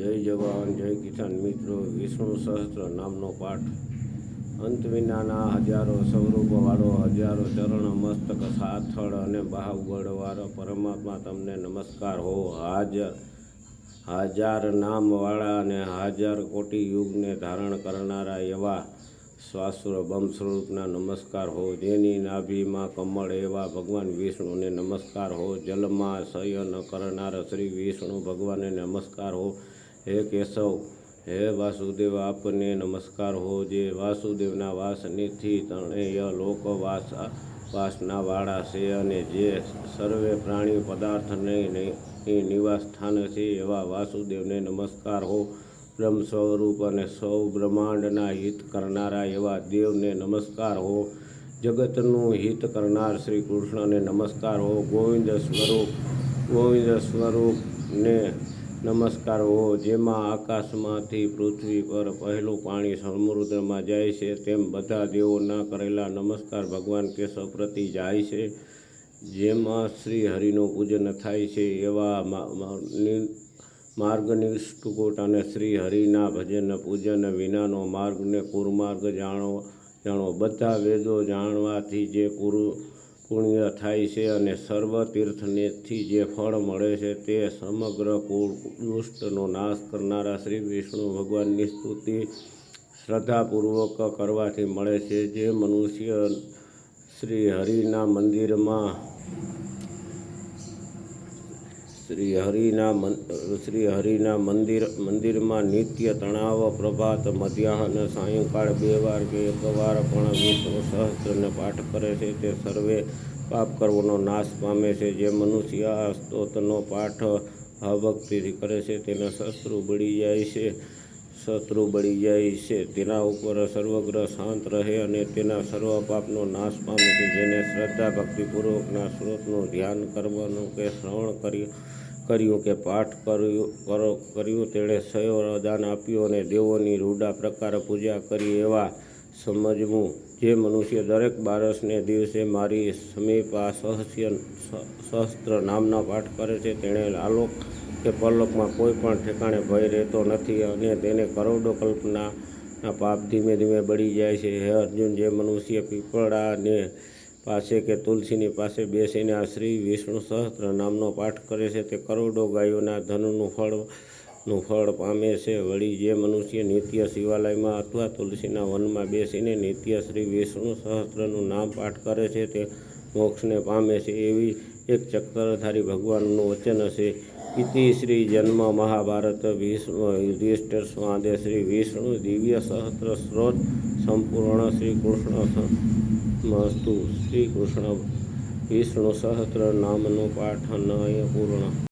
જય જવાન, જય કિસાન મિત્રો. વિષ્ણુ સહસ્ત્ર નામનો પાઠ. અંત વિનાના હજારો સ્વરૂપવાળો હજારો ચરણ, મસ્તક, સાથળ અને બાહુબળવાળો પરમાત્મા તમને નમસ્કાર. હો, હાજર, હાજાર નામવાળા અને હાજર કોટી યુગને ધારણ કરનારા એવા શ્વાસુર બમ સ્વરૂપના નમસ્કાર. હો, જેની નાભીમાં કમળ એવા ભગવાન વિષ્ણુને નમસ્કાર. હો, જલમાં શયન કરનાર શ્રી વિષ્ણુ ભગવાનને નમસ્કાર. હો હે કેશવ, હે વાસુદેવ, આપને નમસ્કાર હો જે વાસુદેવના વાસનીથી ત્રણેય લોક વાસ વાસનાવાળા છે અને જે સર્વે પ્રાણી પદાર્થને નિવાસ સ્થાન છે એવા વાસુદેવને નમસ્કાર હો. બ્રહ્મ સ્વરૂપ અને સૌ બ્રહ્માંડના હિત કરનારા એવા દેવને નમસ્કાર હો. જગતનું હિત કરનાર શ્રી કૃષ્ણને નમસ્કાર હો. ગોવિંદ સ્વરૂપ, ગોવિંદ સ્વરૂપને નમસ્કાર હો, જેમાં આકાશમાંથી પૃથ્વી પર પહેલું પાણી સમુદ્રમાં જાય છે, તેમ બધા દેવોના કરેલા નમસ્કાર ભગવાન કેશવ પ્રતિ જાય છે, જેમાં શ્રી હરિનું પૂજન થાય છે, એવા માર્ગનિષ્ઠકૂટ અને શ્રી હરિના ભજન પૂજન વિનાનો માર્ગને કુરમાર્ગ જાણો જાણો. બધા વેદો જાણવાથી જે પુરુ પુણ્ય થાય છે અને સર્વ તીર્થનેથી જે ફળ મળે છે તે સમગ્ર કુળ દુષ્ટનો નાશ કરનારા શ્રી વિષ્ણુ ભગવાનની સ્તુતિ શ્રદ્ધાપૂર્વક કરવાથી મળે છે. જે મનુષ્ય શ્રી હરિના મંદિરમાં શ્રી હરિના શ્રી હરિના મંદિર, મંદિરમાં નિત્ય તણાવ, પ્રભાત, મધ્યાહન, સાયંકાળ બે વાર કે એક વાર પણ વિષ્ણુ સહસ્ત્રને પાઠ કરે છે. તે સર્વે પાપ કરવાનો નાશ પામે છે. જે મનુષ્ય આ સ્ત્રોતનો પાઠ ભક્તિથી કરે છે, તેને શત્રુ બળી જાય છે, શત્રુ બળી જાય છે. તેના ઉપર સર્વગ્રહ શાંત રહે અને તેના સર્વ પાપનો નાશ પામે છે. જેને શ્રદ્ધા ભક્તિપૂર્વકના સ્ત્રોતનું ધ્યાન કરવાનું કે શ્રવણ કર્યું કર્યું કે પાઠ કર્યું, કરો, કર્યું, તેણે સયો દાન આપ્યું અને દેવોની રૂડા પ્રકાર પૂજા કરી એવા સમજવું. જે મનુષ્ય દરેક બારસને દિવસે મારી સમીપા સહસ્ય સહસ્ત્ર નામના પાઠ કરે છે, તેણે આલોક કે પરલોકમાં કોઈ પણ ઠેકાણે ભય રહેતો નથી અને તેને કરોડો કલ્પનાના પાપ ધીમે ધીમે બળી જાય છે. હે અર્જુન, જે મનુષ્ય પીપળાને પાસે કે તુલસીની પાસે બેસીને આ શ્રી વિષ્ણુ સહસ્ત્ર નામનો પાઠ કરે છે, તે કરોડો ગાયોના ધનનું ફળ, નું ફળ પામે છે. વળી જે મનુષ્ય નિત્ય શિવાલયમાં અથવા તુલસીના વનમાં બેસીને નિત્ય શ્રી વિષ્ણુ સહસ્ત્રનું નામ પાઠ કરે છે, તે મોક્ષને પામે છે એવી એક ચક્રધારી ભગવાનનું વચન હશે. ઇતિ શ્રી જન્મ મહાભારત વિષ્ણુ, યુધિષ્ઠિર સ્વાદે શ્રી વિષ્ણુ દિવ્ય સહસ્ત્ર સ્ત્રોત સંપૂર્ણ શ્રી કૃષ્ણ મસ્તુ શ્રી કૃષ્ણ વિષ્ણુ સહસ્ત્ર નામનો પાઠ નય પૂર્ણ